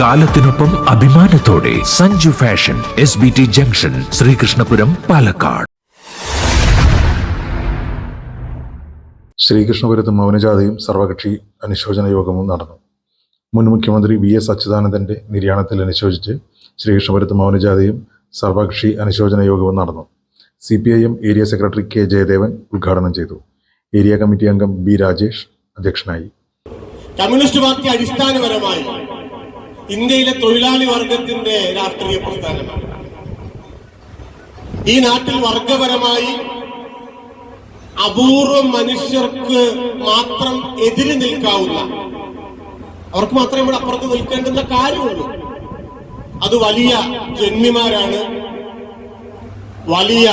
കാലത്തിനൊപ്പം അഭിമാനത്തോടെ Sanju fashion S B T junction Sreekrishnapuram Palakkad. ശ്രീകൃഷ്ണപുരത്ത് മൗനജാഥയും സർവകക്ഷി അനുശോചന യോഗവും നടന്നു. മുൻ മുഖ്യമന്ത്രി വി എസ് അച്യുതാനന്ദന്റെ നിര്യാണത്തിൽ അനുശോചിച്ച് ശ്രീകൃഷ്ണപുരത്ത് മൗനജാഥയും സർവകക്ഷി അനുശോചന യോഗവും നടന്നു. C P I M area secretary K Jayadevan ഉദ്ഘാടനം ചെയ്തു. ഏരിയ കമ്മിറ്റി അംഗം ബി രാജേഷ് അധ്യക്ഷനായി. കമ്മ്യൂണിസ്റ്റ് പാർട്ടി അടിസ്ഥാനപരമായി ഇന്ത്യയിലെ തൊഴിലാളി വർഗത്തിന്റെ രാഷ്ട്രീയ പ്രസ്ഥാനമാണ് ഈ നാട്ടിൽ വർഗപരമായി അപൂർവം മനുഷ്യർക്ക് മാത്രം എതിര് നിൽക്കാവുന്ന അവർക്ക് മാത്രമേ ഇവിടെ അപ്പുറത്ത് നിൽക്കേണ്ടുന്ന കാര്യമുള്ളൂ. അത് വലിയ ജന്മിമാരാണ് വലിയ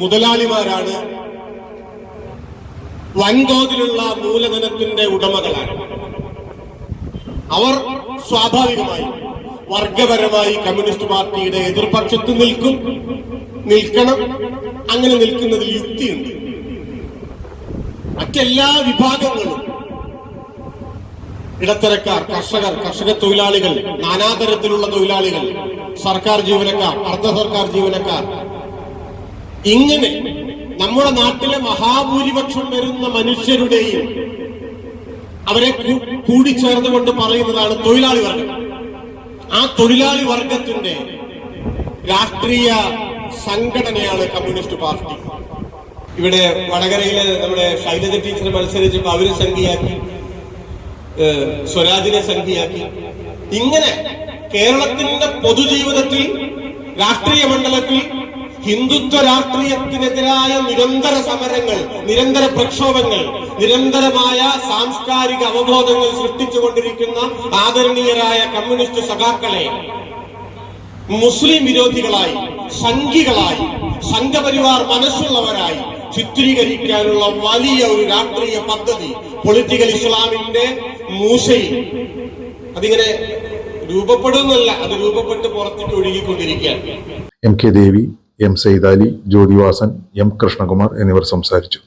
മുതലാളിമാരാണ് വൻതോതിലുള്ള മൂലധനത്തിന്റെ ഉടമകളാണ്. അവർ സ്വാഭാവികമായി വർഗപരമായി കമ്മ്യൂണിസ്റ്റ് പാർട്ടിയുടെ എതിർപക്ഷത്ത് നിൽക്കും. നിൽക്കണം. അങ്ങനെ നിൽക്കുന്നതിൽ യുക്തിയുണ്ട്. മറ്റെല്ലാ വിഭാഗങ്ങളും ഇടത്തരക്കാർ കർഷകർ കർഷക തൊഴിലാളികൾ നാനാതരത്തിലുള്ള തൊഴിലാളികൾ സർക്കാർ ജീവനക്കാർ അർദ്ധ സർക്കാർ ജീവനക്കാർ. ഇങ്ങനെ നമ്മുടെ നാട്ടിലെ മഹാഭൂരിപക്ഷം വരുന്ന മനുഷ്യരുടെയും അവരെ കൂടിച്ചേർന്നുകൊണ്ട് പറയുന്നതാണ് തൊഴിലാളി വർഗം. ആ തൊഴിലാളി വർഗത്തിന്റെ രാഷ്ട്രീയ സംഘടനയാണ് കമ്മ്യൂണിസ്റ്റ് പാർട്ടി. ഇവിടെ വടകരയിലെ നമ്മുടെ ശൈലജ ടീച്ചർ മത്സരിച്ചപ്പോൾ അവർ സംഖ്യയാക്കി സ്വരാജിനെ സംഖ്യയാക്കി ഇങ്ങനെ കേരളത്തിന്റെ പൊതുജീവിതത്തിൽ രാഷ്ട്രീയ മണ്ഡലത്തിൽ ഹിന്ദുത്വ രാഷ്ട്രീയത്തിനെതിരായ നിരന്തര സമരങ്ങൾ നിരന്തര പ്രക്ഷോഭങ്ങൾ നിരന്തരമായ സാംസ്കാരിക അവബോധങ്ങൾ സൃഷ്ടിച്ചുകൊണ്ടിരിക്കുന്ന ആദരണീയരായ കമ്മ്യൂണിസ്റ്റ് സഖാക്കളെ മുസ്ലിം വിരോധികളായി സംഘികളായി സംഘപരിവാർ മനസ്സുള്ളവരായി ചിത്രീകരിക്കാനുള്ള വലിയ ഒരു രാഷ്ട്രീയ പദ്ധതി പൊളിറ്റിക്കൽ ഇസ്ലാമിന്റെ മൂശയിൽ. അതിങ്ങനെ രൂപപ്പെടുന്നല്ല അത് രൂപപ്പെട്ട് പുറത്തിട്ട് ഒഴുകിക്കൊണ്ടിരിക്കുകയാണ്. M K Devi M Saidali Jyothivasan M Krishnakumar എന്നിവർ സംസാരിച്ചു.